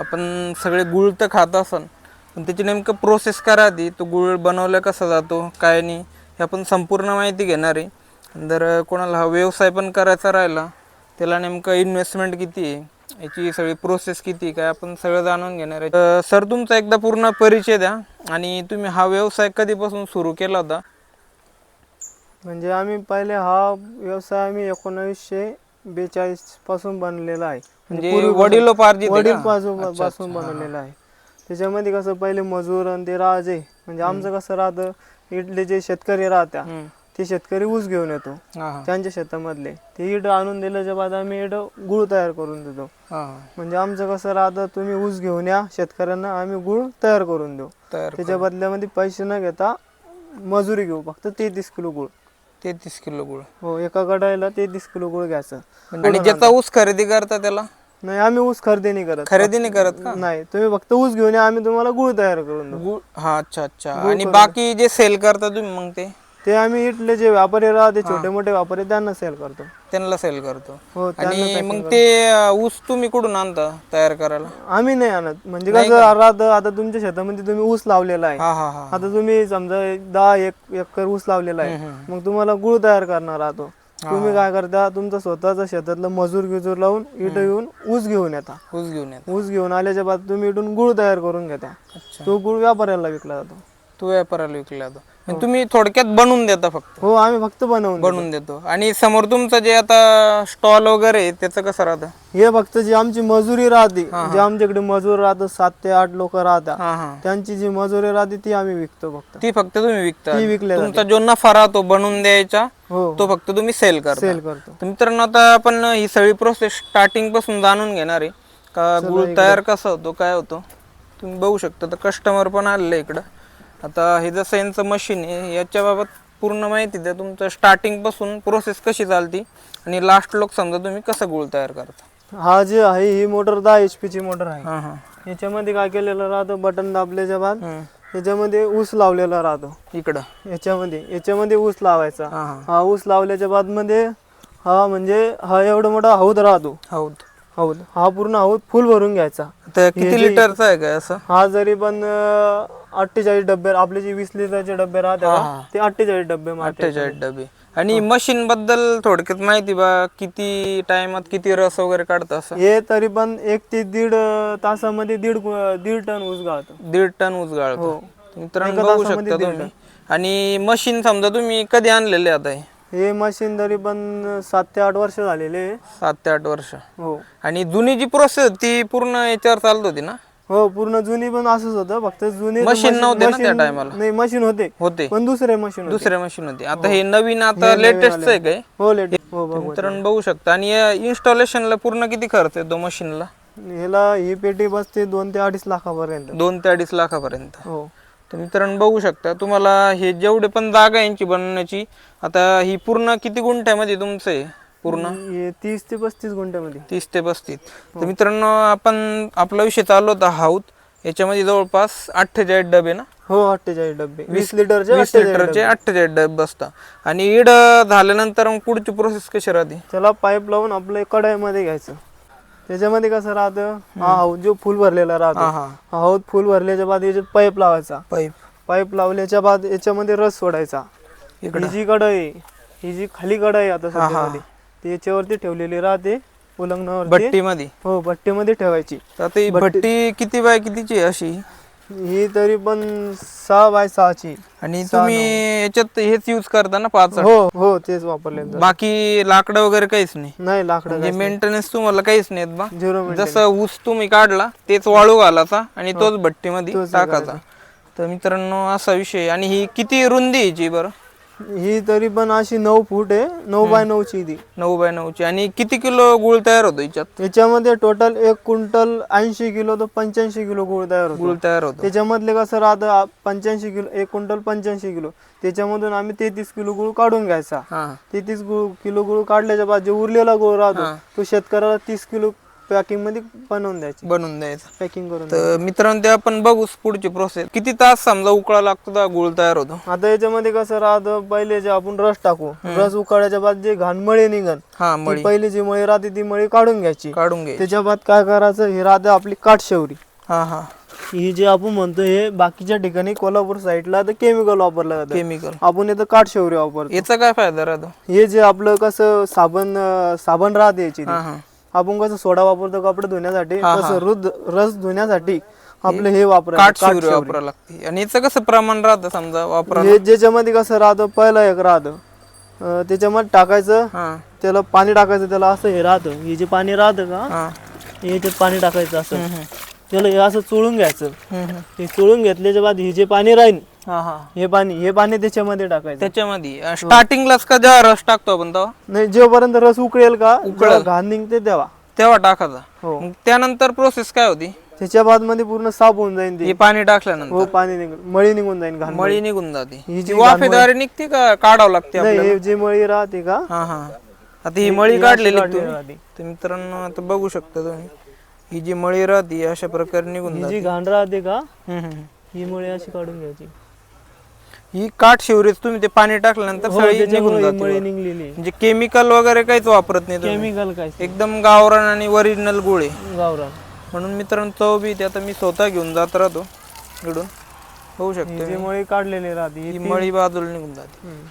आपण सगळे गुळ तर खात असन पण त्याची नेमकं प्रोसेस करा आधी. तो गुळ बनवला कसा जातो काय नाही हे आपण संपूर्ण माहिती घेणार आहे. जर कोणाला हा व्यवसाय पण करायचा राहिला त्याला नेमकं इन्व्हेस्टमेंट किती आहे याची सगळी प्रोसेस किती आहे, काय आपण सगळं जाणून घेणार आहे. तर सर तुमचा एकदा पूर्ण परिचय द्या आणि तुम्ही हा व्यवसाय कधीपासून सुरू केला होता? म्हणजे आम्ही पहिले हा व्यवसाय आम्ही एकोणावीसशे बेचाळीसपासून बनलेला आहे. म्हणजे वडिलोपार्जित आहे वडील का? पासून अच्छा, पासून बनवलेला आहे. त्याच्यामध्ये कसं पहिले मजूर आणि ते राजे म्हणजे आमचं कसं राहतं इथले जे शेतकरी राहत्या हम्म. ते शेतकरी ऊस घेऊन येतो. हा हा. त्यांच्या शेतामधले. ते इड आणून दिल्याच्या बाद आम्ही इड गुळ तयार करून देतो. हा म्हणजे आमचं कसं राहतं तुम्ही ऊस घेऊन या शेतकऱ्यांना आम्ही गुळ तयार करून देऊ. त्याच्या बदल्यामध्ये पैसे न घेता मजुरी घेऊ फक्त तेहतीस किलो गुळ. तेहतीस किलो गुळ. हो एका कडाईला तेहतीस किलो गुळ घ्यायचं. आणि ज्याचा ऊस खरेदी करता त्याला? नाही आम्ही ऊस खरेदी नाही करत. खरेदी नाही करत का? नाही तुम्ही फक्त ऊस घेऊन या आम्ही तुम्हाला गुळ तयार करून देऊ. गुळ? हा अच्छा अच्छा. आणि बाकी जे सेल करता तुम्ही मग ते? ते आम्ही इथले जे व्यापारी राहते छोटे मोठे व्यापारी त्यांना सेल करतो. त्यांना सेल करतो. हो आणि मग ते अं, ऊस तुम्ही कुठून आणता तयार करायला? आम्ही नाही आणत. म्हणजे कसं राहतं आता तुमच्या शेतामध्ये तुम्ही ऊस लावलेला आहे. हा हा हा आता तुम्ही समजा एक दहा एक एकर ऊस लावलेला आहे मग तुम्हाला गुळ तयार करणार राहतो. तुम्ही काय करता तुमचं स्वतःचं शेतातलं मजूर गिजूर लावून इथं येऊन ऊस घेऊन येता. ऊस घेऊन येत. ऊस घेऊन आल्याच्या बाद तुम्ही इथून गुळ तयार करून घेता. अच्छा. तो गुळ व्यापाऱ्याला विकला जातो. तू व्यापाराला विकला जातो. तुम्ही थोडक्यात बनवून देता फक्त. हो आम्ही फक्त बनवून देतो. बनवून देतो. आणि समोर तुमचं जे आता स्टॉल वगैरे आहे, त्याचं कसं राहतं? हे फक्त जी आमची मजुरी राहते जे आमच्याकडे मजूर राहतात सात ते आठ लोक राहतात. हा हा. त्यांची जी मजुरी राहते ती आम्ही विकतो फक्त. ती फक्त तुम्ही विकता. ती विकल्या तुमचा जो नफा राहतो बनवून द्यायचा हो. तो फक्त तुम्ही सेल करता. सेल करतो. तर मित्रांनो आता आपण ही सगळी प्रोसेस स्टार्टिंगपासून जाणून घेणार आहे. का गुळ तयार कसा होतो काय होतो तुम्ही बघू शकता. तर कस्टमर पण आलेलं इकडं. आता हे जसं यांचं मशीन आहे याच्याबाबत पूर्ण माहिती द्या. तुमचं स्टार्टिंगपासून प्रोसेस कशी चालती? आणि लास्ट लोक समजा तुम्ही कसं गुळ तयार करता? हा जे आहे ही मोटर दहा एच ची मोटर आहे. हा हा. याच्यामध्ये काय केलेलं राहतं? बटन दाबल्याच्या बाद हम्म. याच्यामध्ये ऊस लावलेला राहतो. इकडं. याच्यामध्ये याच्यामध्ये ऊस लावायचा. हा हा. हा ऊस लावल्याच्या बादमध्ये हा म्हणजे हा एवढा मोठा हौद राहतो. हौद. हौद. हा पूर्ण हौद फुल भरून घ्यायचा. किती लिटरचा आहे काय असं? हा जरी पण अठ्ठेचाळीस डबे आपले जे वीस लिटरचे डबे राहते ते अठ्ठेचाळीस डबे मारते अठ्ठेचाळीस डबे आणि मशीन बद्दल थोडक्यात माहिती बा किती टाइमात किती रस वगैरे काढतं असं? हे तरी पण एक ते दीड अं, तासामध्ये दीड दीड टन ऊस गाळतो. दीड टन ऊस गाळतो. हो. मित्रांनो बघू शकता तुम्ही. आणि मशीन समजा तुम्ही कधी आणलेले आता हे? हे मशीन तरी पण सात ते आठ वर्ष झालेले. आहे. सात ते आठ वर्ष. हो. आणि जुनी जी प्रोसेस ती पूर्ण याच्यावर चालत होती ना? हो पूर्ण जुनी पण असंच होतं. फक्त जुने मशीन नव्हते ना त्या टायमाला नाही मशीन होते. होते. पण दुसरे मशीन दुसरे मशीन होते. आता हे. नवीन आता लेटेस्ट आहे काय? हो लेट हो बघ मित्रांनो बघू शकता. आणि इन्स्टॉलेशनला पूर्ण किती खर्च येतो मशीनला ह्याला ही पेटी बसते दोन ते अडीच लाखापर्यंत. दोन ते अडीच लाखापर्यंत. हो. तर मित्रांनो बघू शकता. तुम्हाला हे जेवढे पण जागा यांची बनवण्याची आता ही पूर्ण किती गुंठ्यामध्ये तुमचं आहे? पूर्ण? हे तीस ते पस्तीस गुंठ्यामध्ये. तीस ते पस्तीस. तर मित्रांनो आपण आपला विषय चालू होता हाऊत. याच्यामध्ये जवळपास अठ्ठेचाळीस डबे ना? हो अठ्ठेचाळीस डबे. वीस लिटरचे वीस लिटरचे अठ्ठेचाळीस डबे बसता आणि ईड झाल्यानंतर मग पुढची प्रोसेस कशी राहते? त्याला पाईप लावून आपलं कढाईमध्ये घ्यायचं. त्याच्यामध्ये कसं राहतं? हा हौद जो फुल भरलेला राहतो. हा हा. हा हौद फुल भरल्याच्या बाद याच्यात पाईप लावायचा. पाईप पाईप लावल्याच्या बाद याच्यामध्ये रस सोडायचा. ही जी कढई आहे, ही जी खाली कढई आहे आता ती याच्यावरती ठेवलेली राहते उलंगणावरती भट्टीमध्ये? हो भट्टीमध्ये ठेवायची. तर ही भट्टी किती बाय कितीची आहे अशी? ही तरी पण सहा बाय सहाची. आणि तुम्ही याच्यात हेच यूज करता ना पाच हो हो तेच वापरले बाकी लाकडं वगैरे काहीच नाही? नाही लाकडं म्हणजे मेंटेनन्स तुम्हाला काहीच नाही बा. झिरो जसं ऊस तुम्ही काढला तेच वाळू घालायचा आणि तोच भट्टीमध्ये टाकायचा. तर मित्रांनो असा विषय. आणि ही किती रुंदी आहे याची बरं? ही तरी पण अशी नऊ फूट आहे नऊ बाय नऊची ती. नऊ बाय नऊची. आणि किती किलो गुळ तयार होतो याच्यात? याच्यामध्ये टोटल एक क्विंटल ऐंशी किलो तर पंच्याऐंशी किलो गुळ तयार होतो. गुळ तयार होतो. त्याच्यामधले कसं राहतं पंच्याऐंशी किलो एक क्विंटल पंच्याऐंशी किलो. त्याच्यामधून आम्ही तेहतीस किलो गुळ काढून घ्यायचा. हा. तेहतीस गुळ किलो गुळ काढल्याच्या बाद जे उरलेला गुळ राहतो तो शेतकऱ्याला तीस किलो पॅकिंगमध्ये बनवून द्यायची. बनवून द्यायचं. पॅकिंग करून तर मित्रांनो ते आपण बघूच पुढची प्रोसेस किती तास समजा उकळा लागतो तर गुळ तयार होतो. आता याच्यामध्ये कसं राहतं पहिले जे आपण रस टाकू रस उकळायच्या बाद जे घाण मळी निघन हा मळी. पहिली जी मळी राहते ती मळी काढून घ्यायची. काढून घे त्याच्या बाद काय करायचं हे राहते आपली काठशेवरी. हा हा. ही जे आपण म्हणतो हे बाकीच्या ठिकाणी कोल्हापूर साईडला तर केमिकल वापरलं जातं. केमिकल आपण इथं काठशेवरी वापरतो. याचा काय फायदा राहतो? हे जे आपलं कसं साबण साबण राहते याची. हा हा. आपण कसं सोडा वापरतो कपडे धुण्यासाठी तसं रुद रस धुण्यासाठी आपलं हे वापरायचं काठ शिवरी वापरावं लागते. आणि याचं कसं प्रमाण राहतं समजा वापरा हे ज्याच्यामध्ये कसं राहतं पहिलं एक राहतं. अं, त्याच्यामध्ये टाकायचं हा. त्याला पाणी टाकायचं त्याला असं हे राहतं. हे जे पाणी राहतं का हा. याच्यात पाणी टाकायचं असं. त्याला हे असं चोळून घ्यायचं. हम्म, हम्म. हे चोळून घेतल्याच्या बाद हे जे पाणी राहील हा हा. हे पाणी हे पाणी त्याच्यामध्ये टाकायचं. त्याच्यामध्ये. स्टार्टिंगलाच का जेव्हा रस टाकतो आपण तेव्हा? नाही जोपर्यंत रस उकळेल का जेव्हा घाण निघते तेव्हा. तेव्हा टाकायचा. हो. मग त्यानंतर प्रोसेस काय होती? त्याच्या बादमध्ये पूर्ण साफ होऊन जाईल ते. हे पाणी टाकल्यानंतर. हो पाणी निघून मळी निघून जाईल घाण मळी. निघून जाते. ही ती वाफेद्वारे निघते का काढावं लागते नाही आपल्याला? हे जे मळी राहते का? हा हा. आता ही मळी काढलेली तुम्ही? राहते. तर मित्रांनो आता बघू शकता तुम्ही. ही जी मळी राहते ही अशा प्रकारे निघून ही जाते. जी घाण राहते का? हम्म, हम्म. ही मळी अशी काढून घ्यायची. ही काठ शिवरीच तुम्ही ते पाणी टाकल्यानंतर हो, सगळी निघून त्याच्यामुळे जाते मळी. निघलेली म्हणजे केमिकल वगैरे काहीच वापरत नाही तुम्ही. केमिकल काय एकदम गावरान आणि ओरिजिनल गुळ गावरान. म्हणून मित्रांनो चव बी ते आता मी स्वतः घेऊन जात राहतो. इकडून. होऊ शकतो. मळी काढलेली राहते ही मळी बाजूला निघून जाते. हम्म.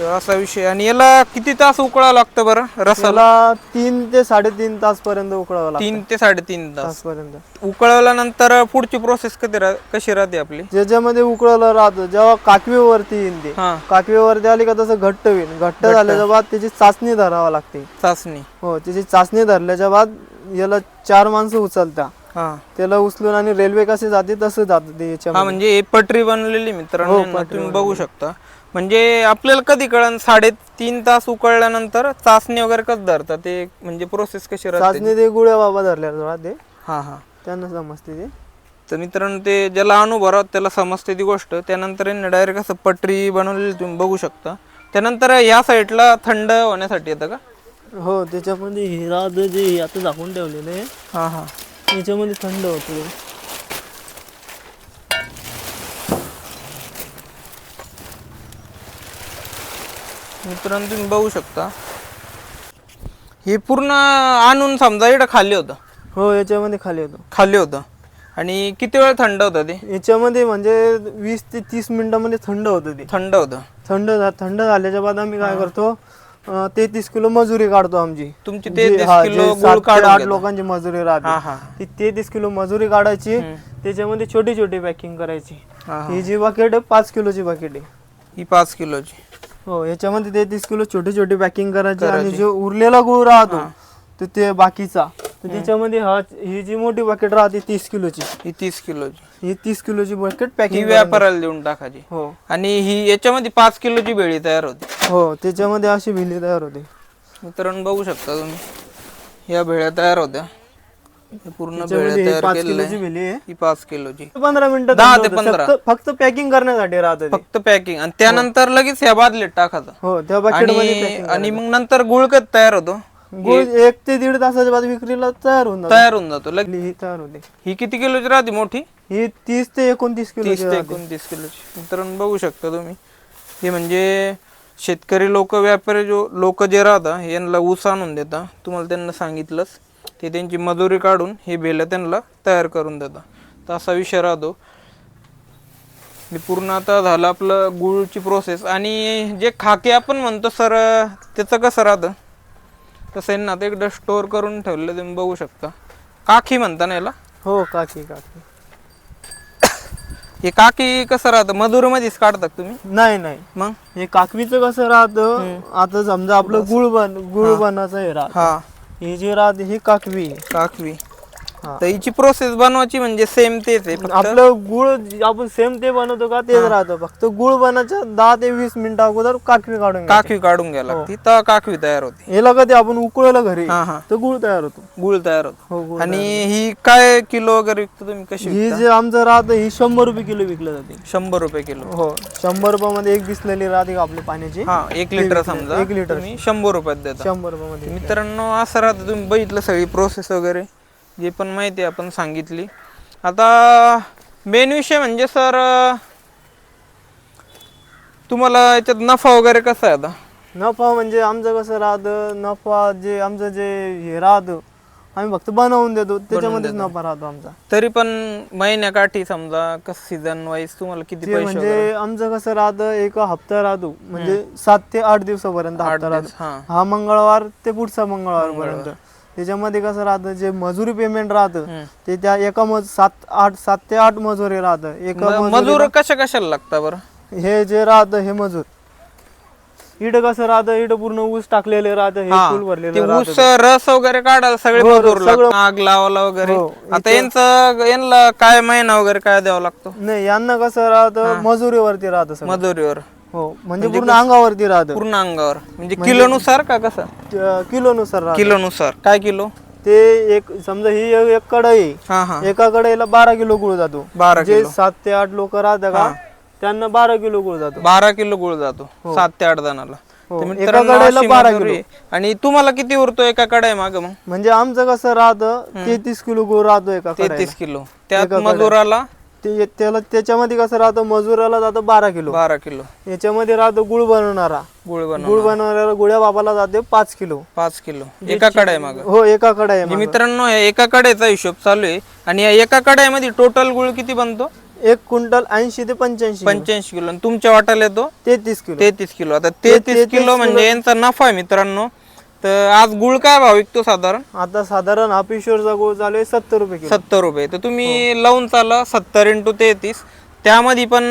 तर असा विषय. आणि याला किती तास उकळावं लागतं बरं? रसाला? त्याला तीन ते साडेतीन तास पर्यंत उकळावं लागतं. तीन ते साडेतीन तास. पर्यंत उकळवल्यानंतर पुढची प्रोसेस कधी रा- कशी राहते आपली? ज्याच्यामध्ये उकळलं राहतं जेव्हा काकवीवरती येईल ते. हा. काकवीवरती आली का तसं घट्ट होईल. घट्ट. झाल्याच्या बाद त्याची चाचणी धरावं लागते. चाचणी. हो त्याची चाचणी धरल्याच्या बाद याला चार माणसं उचलता. हा. त्याला उचलून आणि रेल्वे कसे जाते तसं जातं ते हा म्हणजे हे पटरी बनलेली मित्रांनो यांना तुम्ही बघू शकता. म्हणजे आपल्याला कधी कळण साडेतीन तास उकळल्यानंतर चाचणी वगैरे कसं धरतात? ते म्हणजे प्रोसेस कशी राहते? चाचणी ते गुळ्या बाबा धरल्या राहते हा हा. त्यांना समजते ते. तर मित्रांनो ते ज्याला अनुभव राहतो त्याला समजते ती गोष्ट. त्यानंतर यांनी डायरेक्ट असं पटरी बनवलेली तुम्ही बघू शकता. त्यानंतर या साईडला थंड होण्यासाठी येतं का? हो त्याच्यामध्ये हे राहतं जे हे आता झाकून ठेवलेलं आहे. हा हा. याच्यामध्ये थंड होतो. मित्रांनो तुम्ही बघू शकता. हे पूर्ण आणून समजा इकडं खाली होतं. हो याच्यामध्ये खाली होतो. खाली होतं. आणि किती वेळ थंड होतं ते? याच्यामध्ये म्हणजे वीस ते तीस मिनिटामध्ये थंड होतं ते. थंड होतं. थंड झा- थंड झाल्याच्या बाद आम्ही काय करतो तेहतीस किलो मजुरी काढतो आमची. तुमची जे- 33 किलो जे गुळ सात ते काढून आठ घेता. लोकांची मजुरी हा राहते ती तेहतीस किलो मजुरी काढायची त्याच्यामध्ये छोटी छोटी पॅकिंग करायची. हा हा. ही जी बकेट आहे पाच किलोची बकेट आहे. ही पाच किलोची. हो याच्यामध्ये तेहतीस किलो छोटी छोटी पॅकिंग करायची आणि जो उरलेला गुळ राहतो तर ते बाकीचा. तर त्याच्यामध्ये हा ही जी मोठी बकेट राहते तीस किलोची ही तीस किलोची. ही तीस किलोची बकेट ही पॅकिंग व्यापाराला देऊन टाकायची. हो. आणि ही याच्यामध्ये पाच किलोची बेळी तयार होते. हो त्याच्यामध्ये अशी भिली तयार होते. मित्रांनो बघू शकता तुम्ही. या भेळ्या तयार होत्या. हे पूर्ण भेळ्या त्याच्यामध्ये ही तयार पाच केलेल्या किलोची आहे. भिली आहे. ही पाच किलोची. पंधरा मिनिटं दहा थंड ते होतं. पंधरा. फक्त- फक्त पॅकिंग करण्यासाठी राहतं ते. फक्त पॅकिंग आणि त्यानंतर लगेच ह्या बादलीत टाकायचं. हो त्या बकेटमध्ये आणि मग नंतर गुळ कधी तयार होतो. गुळ एक ते दीड तासाच्या बाद विक्रीला तयार होऊन जातो. तयार होऊन जातो. ही तयार होते ही किती किलोची राहते मोठी? ही तीस ते एकोणतीस किलो तीस ते एकोणतीस किलोची. मित्रांनो बघू शकता तुम्ही. हे म्हणजे शेतकरी लोक व्यापारी जो लोक जे राहतात यांना ऊस आणून देता तुम्हाला त्यांना सांगितलंच. ते त्यांची मजुरी काढून हे बेलं त्यांना तयार करून देतात. तर असा विषय राहतो. हे पूर्ण आता झालं आपलं गुळची प्रोसेस आणि जे खाके आपण म्हणतो सर त्याचं कसं राहतं? तसं ना आता एकदा स्टोअर करून ठेवलेलं तुम्ही बघू शकता. काखी म्हणता ना याला? हो काकी काकी. हे काकी कसं राहतं? मधुरमध्येच काढतात तुम्ही? नाही नाही. मग? हे काकवीचं कसं राहतं आता समजा आपलं गुळ बन गुळ बनाचं हे राहत. हा. हे जे राहते ही काकवी. काकवी. तर हिची प्रोसेस बनवायची म्हणजे सेम तेच आहे फक्त आपलं गुळ जे आपण सेम ते बनवतो का तेच राहतं. फक्त गुळ बनायच्या दहा ते वीस मिनिटं अगोदर काकवी काढून घ्यायची. काखवी काढून घ्यायला लागते तर काखवी तयार होते. याला कधी आपण उकळलं घरी हा हा. तर गुळ तयार होतो. गुळ तयार होतो. हो गुळ आणि ही काय किलो वगैरे विकतो तुम्ही? कशी ही जे आमचं राहतं ही शंभर रुपये किलो विकलं जाते. शंभर रुपये किलो. हो शंभर रुपयामध्ये एक बिसलेली राहते का आपली पाण्याची? हा एक लिटर समजा. एक लिटर. तुम्ही शंभर रुपयात देता. शंभर रुपयामध्ये मित्रांनो असं राहतं तुम्ही बघितलं सगळी प्रोसेस वगैरे? जे पण माहिती आपण सांगितली. आता मेन विषय म्हणजे सर तुम्हाला याच्यात नफा वगैरे कसा आहे आता? नफा म्हणजे आमचं कसं राहतं नफा जे आमचं जे हे राहतं आम्ही फक्त बनवून देतो त्याच्यामध्येच नफा राहतो आमचा. तरी पण महिन्याकाठी समजा कस सीझन वाईज तुम्हाला किती ते पैसे म्हणजे आमचं कसं राहतं एक हप्ता राहतो म्हणजे सात ते आठ दिवसापर्यंत हप्ता राहतो. हा. हा मंगळवार ते पुढचा मंगळवार. पर्यंत त्याच्यामध्ये कसं राहतं जे मजुरी पेमेंट राहतं. ते त्या एका मज सात आठ सात ते आठ मजुरी राहतं. एका मजूर कशा कशाला लागता बरं? हे जे राहतं हे मजूर. इथं कसं राहतं इथं पूर्ण ऊस टाकलेले राहतं हे फुल भरलेलं ऊस रस वगैरे काढायला सगळे हो, मजूर. आग लावायला वगैरे. हो, आता यांचं यांना काय महिना वगैरे काय द्यावा लागतो? नाही यांना कसं राहतं मजुरीवरती राहतं मजुरीवर. हो म्हणजे पूर्ण अंगावरती राहतं. पूर्ण अंगावर. म्हणजे किलोनुसार का कसं? त्या किलोनुसार राहतं. किलोनुसार. काय किलो? ते एक समजा ही एक एक कढई हा हा. एका कढईला बारा किलो गुळ जातो. बारा जे सात ते आठ लोक राहतात का त्यांना बारा किलो गुळ जातो. बारा किलो गुळ जातो. सात ते आठ जणाला. हो. तर एका मित्रांनो, कढईला अशी बारा मजुरी आहे. आणि तुम्हाला किती उरतो एका कडाई माग मग? म्हणजे आमचं कसं राहतं तेहतीस किलो गुळ राहतो एका कढईला. तेहतीस किलो. त्यात मजुराला ते त्याला त्याच्यामध्ये कसं राहतं मजुराला जातं बारा किलो. बारा किलो. याच्यामध्ये राहतो गुळ बनवणारा. गुळ बनव गुळ बनवणारा गुळ्या बापाला जाते पाच किलो. पाच किलो. एका कडाई माग. हो एका कढाई म्हणजे मित्रांनो या एका कड्याचा हिशोब चालू आहे. आणि या एका कड्यामध्ये टोटल गुळ किती बनतो? एक क्विंटल ऐंशी ते पंच्याऐंशी पंच्याऐंशी किलो. आणि तुमच्या वाट्याला येतो? तेहतीस किलो. तेहतीस किलो. आता तेहतीस किलो म्हणजे यांचा नफा आहे मित्रांनो. तर आज गुळ काय भाव विकतो साधारण? आता साधारण हा पिशोरचा गुळ चालू आहे सत्तर रुपये किलो. सत्तर रुपये. तर तुम्ही लावून चाला सत्तर इंटू तेहतीस. त्यामध्ये पण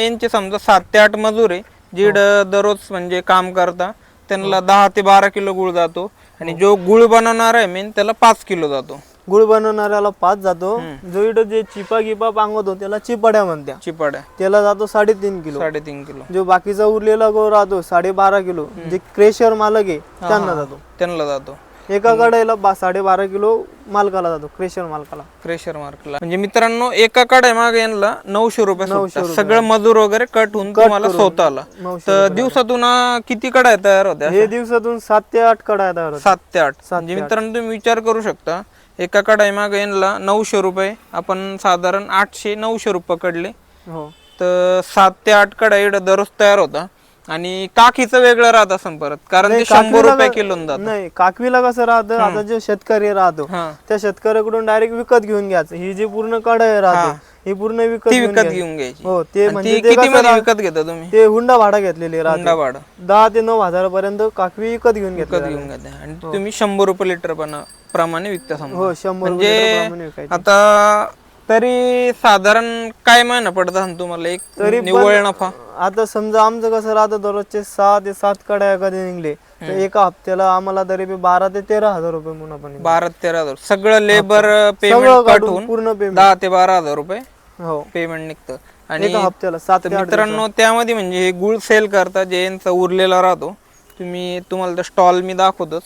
यांचे समजा सात ते आठ मजूर आहे. जीड दररोज म्हणजे काम करता. त्यांना दहा ते बारा किलो गुळ जातो. आणि जो गुळ बनवणार आहे मेन त्याला पाच किलो जातो. गुळ बनवणाऱ्याला पाच जातो. जो इथं जे चिपा गिपा पांगवतो त्याला चिपाड्या म्हणत्या. चिपाड्या. त्याला जातो साडेतीन किलो. साडेतीन किलो. जो बाकीचा उरलेला गो राहतो साडेबारा किलो. जे क्रेशर मालक आहे त्यांना जातो. त्यांना जातो. एका कढईला बा साडेबारा किलो मालकाला जातो क्रेशर मालकाला. क्रेशर मार्कला म्हणजे मित्रांनो एका कडे मागे यांना नऊशे रुपये सुटतात. सगळं मजूर वगैरे कट होऊन तुम्हाला स्वतःला. नऊशे तर दिवसातून अं, किती कड्या तयार होत्या? हे दिवसातून सात ते आठ कढाया तयार सात ते आठ. म्हणजे मित्रांनो तुम्ही विचार करू शकता एका कडाई मागे यांना नऊशे रुपये आपण साधारण आठशे नऊशे रुपये कडले. हो. तर सात ते आठ कडाई दररोज तयार होता. आणि काखीचं वेगळं राहत असं परत कारण ते शंभर रुपये किलो नाही काकवीला कसं राहतं आता जो शेतकरी राहतो हा. त्या शेतकऱ्याकडून डायरेक्ट विकत घेऊन घ्यायचं. ही जी पूर्ण कढाई राहते ही पूर्ण विकत ती विकत घ्यायची. घेऊन घ्यायची. हो ते आणि म्हणजे ती किती मध्ये विकत घेता तुम्ही? ते हुंडा भाडा घेतलेली राहते हुंडा भाडं दहा ते नऊ हजारापर्यंत काकवी विकत घेऊन घेतली विकत घेऊन घेता आणि तुम्ही शंभर रुपये लिटर पण प्रमाणे विकता समजा. हो शंभर म्हणजे रुपये विकायची. आता तरी साधारण काय महिना पडत असेल तुम्हाला? एक निव्वळ नफा? आता समजा आमचं कसं राहतं दररोजचे सहा ते सात कड्या कधी निघले तर एका हप्त्याला आम्हाला तरी बी बारा ते तेरा हजार रुपये म्हणून आपण बारा ते तेरा हजार. सगळं लेबर पेमेंट काढून पूर्ण दहा ते बारा हजार रुपये हो. पेमेंट निघतं. आणि एका हप्त्याला सात तर ते आठ मित्रांनो त्यामध्ये म्हणजे हे गुळ सेल करता जे यांचा उरलेला राहतो. तुम्ही तुम्हाला स्टॉल मी दाखवतोच.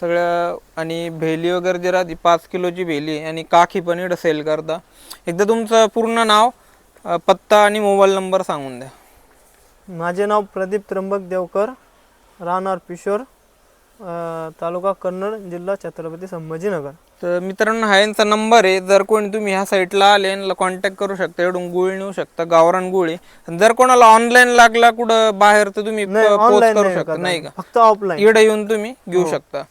सगळ्या आणि भेली वगैरे जे राहते पाच किलोची भेली आणि काखी पण इकडं सेल करता. एकदा तुमचं पूर्ण नाव अं, पत्ता आणि मोबाईल नंबर सांगून द्या. माझे नाव प्रदीप त्र्यंबक देवकर राहणार पिशोर तालुका कन्नड जिल्हा छत्रपती संभाजीनगर. तर मित्रांनो हा यांचा नंबर आहे. जर कोणी तुम्ही ह्या साईटला आले यांना कॉन्टॅक्ट करू शकता इकडून गुळ नेऊ शकता गावरान गुळ. जर कोणाला ऑनलाईन लागला कुठं बाहेर तर तुम्ही नाही पोच ऑनलाईन करू नाही शकता नाही. का? फक्त ऑफलाईन इकडे येऊन तुम्ही घेऊ शकता.